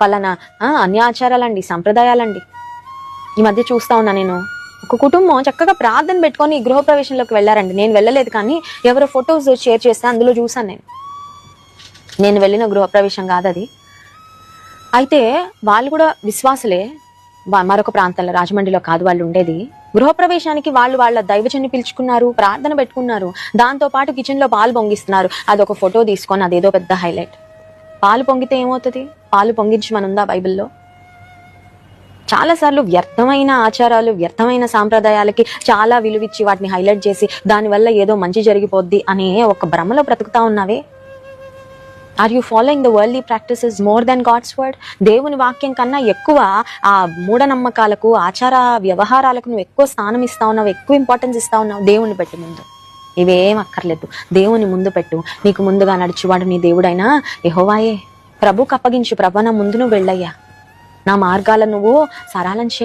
పలానా ఆ, అన్ని ఆచారాలండి సంప్రదాయాలండి. ఈ మధ్య చూస్తా ఉన్నా నేను. ఒక కుటుంబం చక్కగా ప్రార్థన పెట్టుకొని గృహప్రవేశంలోకి వెళ్ళారండి. నేను వెళ్ళలేదు కానీ ఎవరో ఫొటోస్ షేర్ చేస్తే అందులో చూసాను నేను. నేను వెళ్ళిన గృహప్రవేశం కాదు అది. అయితే వాళ్ళు కూడా విశ్వాసులే. మరొక ప్రాంతంలో రాజమండ్రిలో కాదు వాళ్ళు ఉండేది. గృహప్రవేశానికి వాళ్ళు వాళ్ళ దైవజన్ని పిలుచుకున్నారు ప్రార్థన పెట్టుకున్నారు. దాంతో పాటు కిచెన్లో పాలు పొంగిస్తున్నారు. అదొక ఫోటో తీసుకొని అదేదో పెద్ద హైలైట్. పాలు పొంగితే ఏమవుతుంది? పాలు పొంగించమనుందా బైబిల్లో? చాలాసార్లు వ్యర్థమైన ఆచారాలు వ్యర్థమైన సాంప్రదాయాలకి చాలా విలువిచ్చి వాటిని హైలైట్ చేసి దానివల్ల ఏదో మంచి జరిగిపోద్ది అనే ఒక భ్రమలో బ్రతుకుతా ఉన్నావే? Are you following the worldly practices more than God's word దేవుని వాక్యం కన్నా ఎక్కువ ఆ మూఢనమ్మకాలకు ఆచార వ్యవహారాలకు నువ్వు ఎక్కువ స్థానం ఇస్తా ఉన్నావు ఎక్కువ ఇంపార్టెన్స్ ఇస్తా ఉన్నావు దేవుని పెట్టి ముందు. ఇవేం అక్కర్లేదు. దేవుని ముందు పెట్టు. నీకు ముందుగా నడిచేవాడు నీ దేవుడైనా యహోవాయే. ప్రభుకు అప్పగించు. ప్రభ నా ముందు నువ్వు వెళ్ళయ్యా. నా మార్గాలను నువ్వు సరళం చే